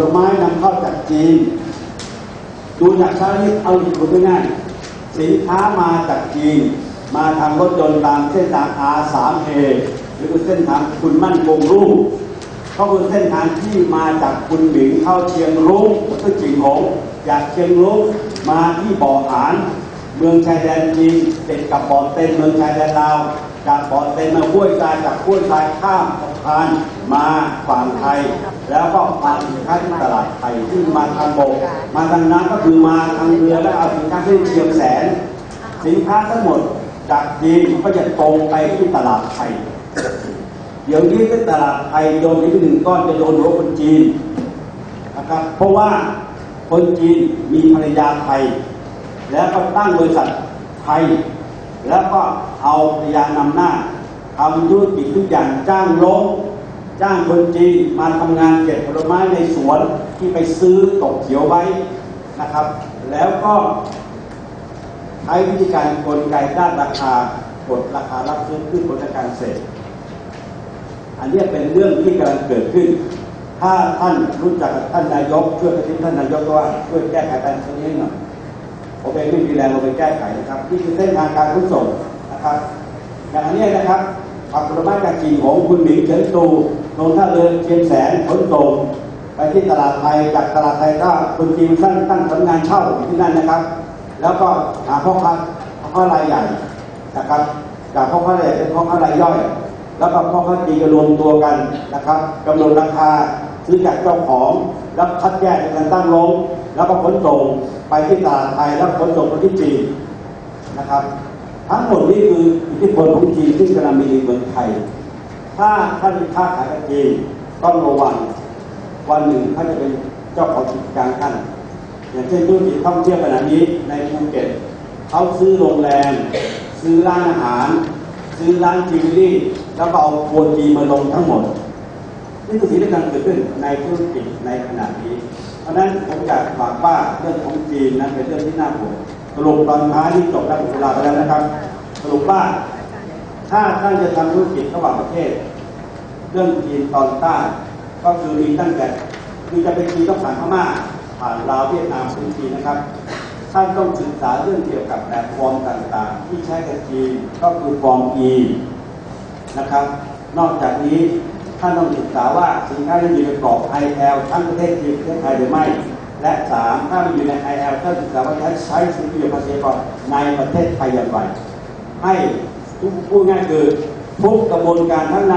ลไม้นำเข้าจากจีน ดูจากชาลิตเอาอีกคนง่ายสินค้ามาจากจีน มาทางรถยนต์ตามเส้นทางอาสามเอหรือเส้นทางคุณมั่นคงรุ่งก็คือเส้นทางที่มาจากคุณหมิงเข้าเชียงรุ้งก็จิงหงจากเชียงรุ้งมาที่บ่อหาน เมืองชายแดนจีนติดกับบ่อเต็นเมืองชายแดนลาวจากบ่อเต็นมาห้วยทรายจากห้วยทรายข้ามสะพานมาฝั่งไทย แล้วก็มาสินค้าที่ตลาดไทยที่มาทางบกมาทางน้ำก็คือมาทางเรือแล้วเอาสินค้าที่เชียงแสน สินค้าทั้งหมดจากจีนก็จะตรงไปที่ตลาดไทยเดี๋ยวนี้ที่ตลาดไทยโยนไปหนึ่งก้อนจะโดนหัวคนจีนนะครับเพราะว่าคนจีนมีภรรยาไทย แล้วก็ตั้งบริษัทไทย แล้วก็เอาภรรยานำหน้าทำธุรกิจทุกอย่างจ้างลงจ้างคนจีนมาทำงานเก็บผลไม้ในสวนที่ไปซื้อตกเขียวไว้นะครับ แล้วก็ใช้วิธีการกลไกด้านราคากดราคารับซื้อขึ้นบนการเกษตรอันนี้เป็นเรื่องที่กำลังเกิดขึ้น ถ้าท่านรู้จักกับท่านนายกช่วยกระซิบท่านนายกว่าช่วยแก้ไขปัญหานี้หน่อย ผมเองไม่มีแรงลงไปแก้ไขนะครับนี่คือเส้นทางการขนส่งนะครับ อย่างอันนี้นะครับผักผลไม้จากจีนของคุณหมิงเฉินตูลงท่าเรือเชียงแสนขนส่งไปที่ตลาดไทยจากตลาดไทยก็คุณจีนตั้งตั้งผลงานเช่าอยู่ที่นั่นนะครับ แล้วก็หาพ่อค้าพ่อค้ารายใหญ่นะครับจากพ่อค้าใหญ่เป็นพ่อค้ารายย่อย แล้วก็พ่อค้าจีนจะรวมตัวกันนะครับกำหนดราคา ซื้อจากเจ้าของแล้วคัดแยกในกันตั้งลง แล้วก็ขนส่งไปที่ตลาดไทยแล้วขนส่งไปที่จีนนะครับ ทั้งหมดนี้คืออิทธิพลของจีนที่กำลังมีในเมืองไทย ถ้าท่านค้าขายกับจีนต้องระวังวันหนึ่งท่านจะเป็นเจ้าของกิจการท่านอย่างเช่นธุรกิจท่องเที่ยวขณะนี้ในภูเก็ตเขาซื้อโรงแรมซื้อร้านอาหาร ซื้อร้านจิวเวลรี่แล้วก็เอาโคนจีมาลงทั้งหมด นี่คือสิ่งที่กำลังเกิดขึ้นในธุรกิจในขณะนี้ เพราะฉะนั้นผมอยากฝากว่าเรื่องของจีนนั้นเป็นเรื่องที่น่าห่วงสรุปตอนท้ายที่จบแล้วหมดเวลาไปแล้วนะครับ สรุปว่าถ้าท่านจะทำธุรกิจระหว่างประเทศ เรื่องจีนตอนใต้ก็คือมีตั้งแต่คือจะเป็นจีนต้องผ่านพม่าผ่านลาวเวียดนามถึงจีนนะครับท่านต้องศึกษาเรื่องเกี่ยวกับแบบฟอร์มต่างๆ ที่ใช้กับจีนก็คือฟอร์ม E นะครับ นอกจากนี้ ท่านต้องศึกษาว่าสินค้าที่อยู่ในกรอบ IL ทั้งประเทศจีนประเทศไทยหรือไม่ และสามถ้ามันอยู่ใน IL ท่านศึกษาว่าใช้ใช้สินค้าภาษีก่อนในประเทศไทยอย่างไรให้ทุกพูดง่ายคือทุกกระบวนการทั้งนั้น